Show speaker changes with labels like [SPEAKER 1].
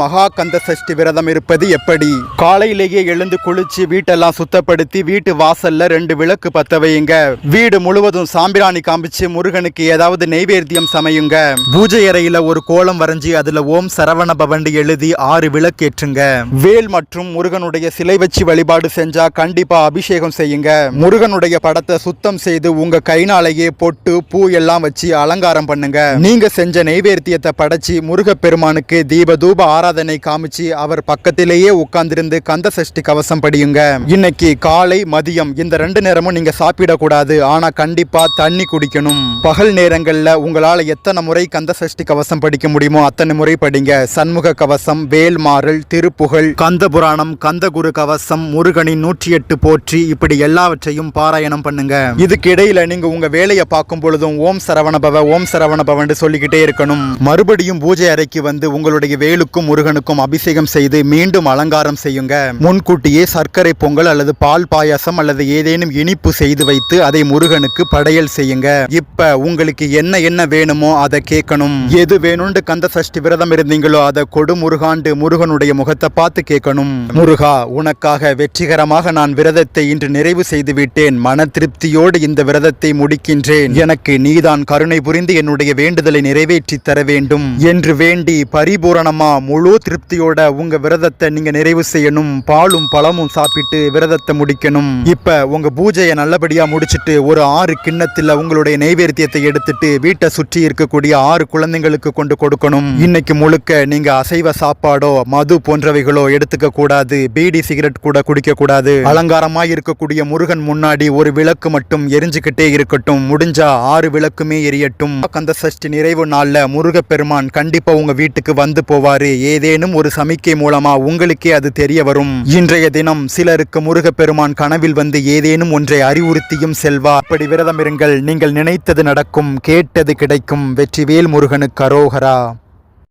[SPEAKER 1] மகா கந்த சஷ்டி விரதம் இருப்பது எப்படி? காலையிலேயே எழுந்து குளிச்சு வீட்டெல்லாம் சுத்தப்படுத்தி வீட்டு வாசல்ல ரெண்டு விளக்கு பத்த வையுங்க. வீடு முழுவதும் சாம்பிராணி காமிச்சு முருகனுக்கு ஏதாவது நெய்வேத்தியம் சமையுங்க. பூஜை அறையில ஒரு கோலம் வரைஞ்சி அதுல ஓம் சரவண பவண்டி எழுதி ஆறு விளக்கு ஏற்றுங்க வேல் மற்றும் முருகனுடைய சிலை வச்சு வழிபாடு செஞ்சா கண்டிப்பா அபிஷேகம் செய்யுங்க. முருகனுடைய படத்தை சுத்தம் செய்து உங்க கைனாலேயே பொட்டு பூ எல்லாம் வச்சு அலங்காரம் பண்ணுங்க. நீங்க செஞ்ச நெய்வேத்தியத்தை படைச்சு முருகப்பெருமானுக்கு தீப தூப ஆராதனை காமிச்சு அவர் பக்கத்திலேயே உட்கார்ந்திருந்து கந்த சஷ்டி கவசம் படியுங்க. இன்னைக்கு காலை மதியம் இந்த ரெண்டு நேரமும் நீங்க சாப்பிடக்கூடாது. ஆனா கண்டிப்பா தண்ணி குடிக்கணும். பகல் நேரங்கள்ல உங்களால எத்தனை முறை கந்த சஷ்டி கவசம் படிக்க முடியுமோ அத்தனை முறை படிங்க. சண்முக கவசம் வேல்மாறல் திருப்புகழ் கந்த புராணம் கந்தகுரு கவசம் முருகனின் நூற்றி எட்டு போற்றி இப்படி எல்லாவற்றையும் பாராயணம் பண்ணுங்க. இதுக்கு இடையில நீங்க உங்க வேலையை பார்க்கும் பொழுதும் ஓம் சரவணபவ ஓம் சரவணபவன் சொல்லிக்கிட்டே இருக்கணும். மறுபடியும் பூஜை அறைக்கு வந்து உங்களுடைய வேலுக்கும் முருகனுக்கும் அபிஷேகம் செய்து மீண்டும் அலங்காரம் செய்யுங்க. முன்கூட்டியே சர்க்கரை பொங்கல் அல்லது பால் பாயாசம் அல்லது ஏதேனும் இனிப்பு செய்து வைத்து அதை முருகனுக்கு படையல் செய்யுங்க. இப்ப உங்களுக்கு என்ன என்ன வேணுமோ அதை கேட்கணும். எது வேணும்னு கந்த சஷ்டி விரதம் இருந்தீங்களோ அதை கொடு முருகாண்டு முருகனுடைய முகத்தை பார்த்து கேட்கணும். முருகா உனக்காக வெற்றிகரமாக நான் விரதத்தை இன்று நிறைவு செய்து விட்டேன். மன திருப்தியோடு இந்த விரதத்தை முடிக்கின்றேன். எனக்கு நீதான் கருணை புரிந்து என்னுடைய வேண்டுதலை நிறைவேற்றி தர வேண்டும். என்று வேண்டி பரிபூரணமா முழு திருப்தியோட உங்க விரதத்தை நீங்க நிறைவு செய்யணும். பாலும் பழமும் சாப்பிட்டு விரதத்தை முடிக்கணும். இப்ப உங்க பூஜையை நல்லபடியா முடிச்சிட்டு ஒரு ஆறு கிண்ணத்துல உங்களுடைய நைவேத்தியத்தை எடுத்துட்டு வீட்டை சுற்றி இருக்கக்கூடிய ஆறு குழந்தைங்களுக்கு கொண்டு கொடுக்கணும். இன்னைக்கு முழுக்க நீங்க அசைவ சாப்பாடோ மது போன்றவைகளோ எடுத்துக்க கூடாது. பீடி சிகரெட் கூட குடிக்க கூடாது. அலங்காரமா இருக்கக்கூடிய முருகன் முன்னாடி ஒரு விளக்கு மட்டும் எரிஞ்சுக்கிட்டே இருக்கட்டும். முடிஞ்சா ஆறு விளக்குமே எரியட்டும். கந்த சஷ்டி நிறைவு நாள்ல முருகப்பெருமான் கண்டிப்பா உங்க வீட்டுக்கு வந்து போவாரு. ஏதேனும் ஒரு சமிக்கை மூலமா உங்களுக்கே அது தெரிய வரும். இன்றைய தினம் சிலருக்கு முருகப்பெருமான் கனவில் வந்து ஏதேனும் ஒன்றை அறிவுறுத்தியும் செல்வா. அப்படி விரதம் இருங்கள் நீங்கள் நினைத்தது நடக்கும் கேட்டது கிடைக்கும். வெற்றிவேல் முருகனுக்கு அரோகரா.